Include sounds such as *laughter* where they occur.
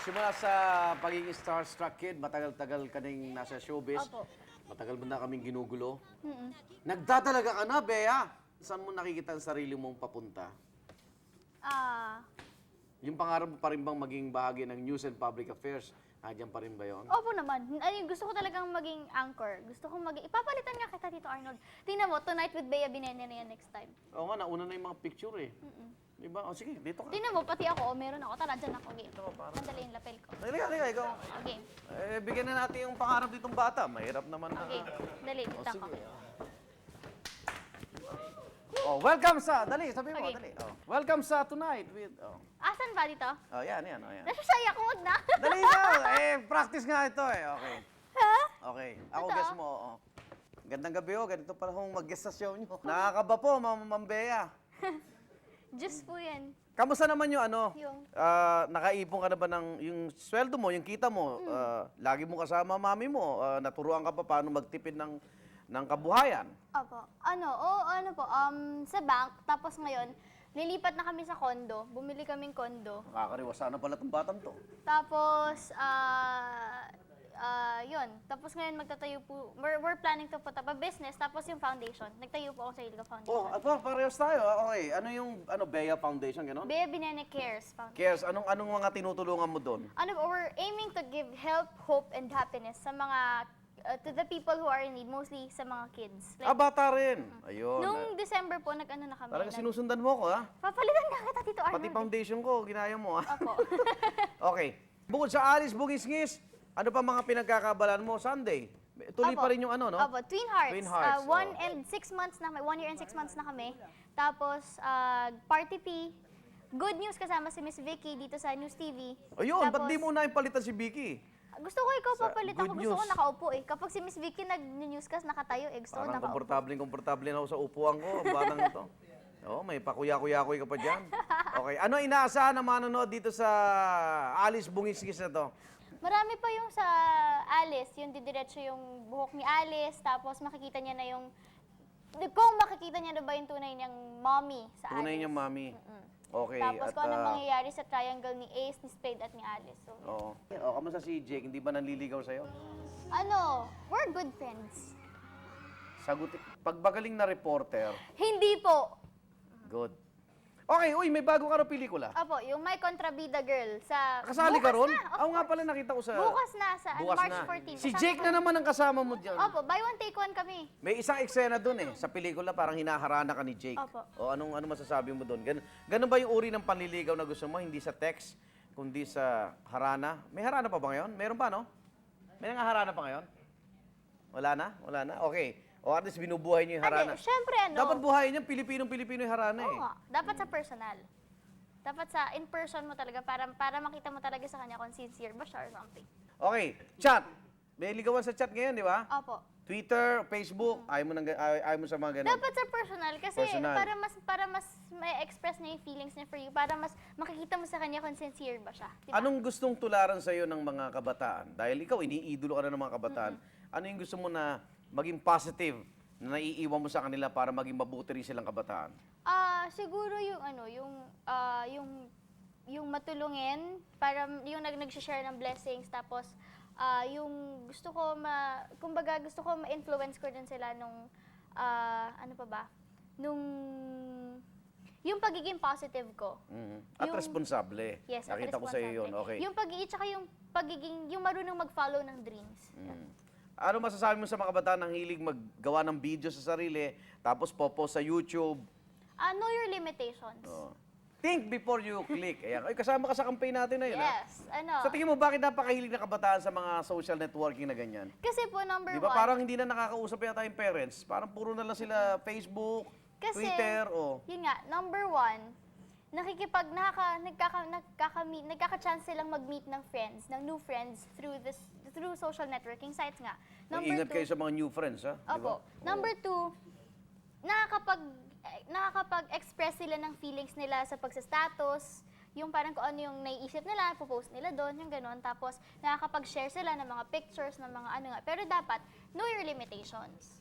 simula sa pagiging starstruck kid, matagal-tagal ka ning nasa showbiz. Opo. Matagal mo na kaming ginugulo. Nagdadalaga ka na, Bea. Saan mo nakikita ang sarili mong papunta? Ah, Yung pangarap mo pa rin bang maging bahagi ng news and public affairs? Nandiyan pa rin ba yun? opo naman. Ay, gusto ko talagang maging anchor. Gusto ko maging... Ipapalitan nga kita dito, Arnold. Tingnan mo, Tonight with Bea Binene na yan next time. Oo nga, nauna na yung mga picture eh. Di ba? O sige, dito ka. Tingnan mo, pati ako, oh, meron ako. Tara, dyan ako, game. Ito, para. Sandali yung lapel ko. Halika, halika, ikaw. Oh, game. Eh, bigyan na natin yung pangarap ditong bata. Mahirap naman na. Okay, dali, O dito ako. Oh, welcome sa, dali, sabi mo, Okay. dali. Oh. Welcome sa Tonight with, oh. Asan ba dito? Oh, yan, yan, oh, yan. Nasasaya ko, wag na. *laughs* Dali na! eh, practice nga ito eh. Okay. ha? Okay. Ako Totoo? guess mo, oo. Gandang gabi oh, ganito pala kung mag-guest sa show nyo. *laughs* Nakakaba po, Ma'am Ma'am Bea. *laughs* Diyos po yan. Kamusta naman yung ano? Yung- Ah, nakaipon ka na ba ng yung sweldo mo, yung kita mo? Hmm. ah, lagi mo kasama mami mo. ah, naturuan ka pa paano magtipid ng ng kabuhayan. Opo. Ano, o ano po, um, sa bank, tapos ngayon, lilipat na kami sa kondo. Bumili kaming kondo. Nakakariwasa na pala tong batang to. Tapos, ah, ah, yun. Tapos ngayon magtatayo po, we're, we're planning to put up a business, tapos yung foundation. Nagtayo po ako sa Iliga Foundation. Oh, at parehas tayo. ah, Okay. Ano yung ano Bea Foundation gano'n? Bea Binene Cares Foundation. Cares, anong anong mga tinutulungan mo doon? Ano we're aiming to give help, hope, and happiness sa mga, uh, to the people who are in need, mostly sa mga kids. Ah, bata rin. Ayun. Nung December po, nag-ano na kami. Talaga nag- sinusundan mo ko, ha? Papalitan nga kita dito, Arnold. Pati foundation ko, ginaya mo, ha? Opo. *laughs* okay. Bukod sa Alice Bugis-ngis, ano pa mga pinagkakabalan mo? Sunday. Tuloy Opo. pa rin yung ano, no? Opo, Twin Hearts. Twin Hearts, Uh, one oh. and six months na kami, one year and six months na kami. Tapos, uh, Party P. Good news kasama si Miss Vicky dito sa News TV. Ayun, ba't di mo na yung palitan si Vicky? Gusto ko ikaw Sa papalitan ko. Good Gusto ko News. nakaupo eh. Kapag si Miss Vicky nag-newscast, nakatayo eh. Gusto ko Parang nakaupo. komportable, komportable na ako sa upuan ko, ang batang ito. *laughs* Oo, may pakuya-kuya-kuy ka pa dyan. Okay, ano inaasahan ng manonood dito sa Alice Bungis-ngis na to? Marami pa yung sa Alice, yung didiretso yung buhok ni Alice, tapos makikita niya na yung, kung makikita niya na ba yung tunay niyang mommy sa Tunay Alice. niya, mami. Okay, Tapos at... kung ano ah, mangyayari sa triangle ni Ace, ni Spade at ni Alice. So, Oo. Oh, kamusta si Jake? Hindi ba nanliligaw sa'yo? ano, we're good friends. Sagutin. Pagbagaling na reporter, Hindi po. good. Okay, uy, may bago ka na pelikula. Apo, yung My Contrabida Girl sa... Kasali ka Bukas ron? na, of Oo nga course. pala, nakita ko sa... Bukas na, sa Bukas March na. 14. Si Kasama Jake ko- na naman ang kasama mo dyan. Opo, buy one, take one kami. May isang eksena doon eh, sa pelikula parang hinaharana ka ni Jake. Opo. O anong ano masasabi mo doon? Gan ganun ba yung uri ng panliligaw na gusto mo? Hindi sa text, kundi sa harana? May harana pa ba ngayon? Meron pa, no? May nga harana pa ngayon? Wala na? Wala na? Okay. O at least binubuhay niyo yung harana. Ate, syempre ano. Dapat buhayin niya, Pilipinong-Pilipino yung harana Oo eh. nga, dapat sa personal. Dapat sa in person mo talaga para para makita mo talaga sa kanya kung sincere ba siya or something. Okay, chat. May ligawan sa chat ngayon, di ba? Opo. Twitter, Facebook, ayaw mo, nang, ayaw, ayaw mo sa mga ganun. Dapat sa personal kasi Personal. para mas para mas may express niya yung feelings niya for you, para mas makikita mo sa kanya kung sincere ba siya. Diba? Anong gustong tularan sa'yo ng mga kabataan? Dahil ikaw, iniidolo ka na ng mga kabataan. Ano yung gusto mo na maging positive na naiiwan mo sa kanila para maging mabuti rin silang kabataan? Ah, siguro yung ano, yung ah, yung yung matulungin para yung nag nag-share ng blessings tapos ah, yung gusto ko ma kumbaga gusto ko ma-influence ko din sila nung ah, ano pa ba? Nung yung pagiging positive ko. Mhm. At Yung- responsable. Yes, at Nakita ko sa iyo yun. Okay. Yung pag tsaka yung pagiging yung marunong mag-follow ng dreams. Mm. Ano masasabi mo sa mga kabataan ng hilig maggawa ng video sa sarili, tapos popost sa YouTube? Ah, know your limitations. Oh. Think before you click. Ayan. Ay, kasama ka sa campaign natin na yun. ha? Yes, ano. Sa tingin mo, bakit napakahilig na kabataan sa mga social networking na ganyan? kasi po number Di ba one. parang hindi na nakakausap yata yung parents? Parang puro na lang sila Facebook, Kasi, Twitter, o... yun nga, number one, nakikipag, nakaka, nagkaka, nagkaka-meet, nagkaka-chance silang mag-meet ng friends, ng new friends through this, through social networking sites nga. Mag-ingat kayo sa mga new friends, ha? Opo. Number two, nakakapag, nakakapag-express sila ng feelings nila sa pagsa-status, yung parang kung ano yung naiisip nila, popost nila doon, yung gano'n. Tapos, nakakapag-share sila ng mga pictures, ng mga ano nga. Pero dapat, know your limitations.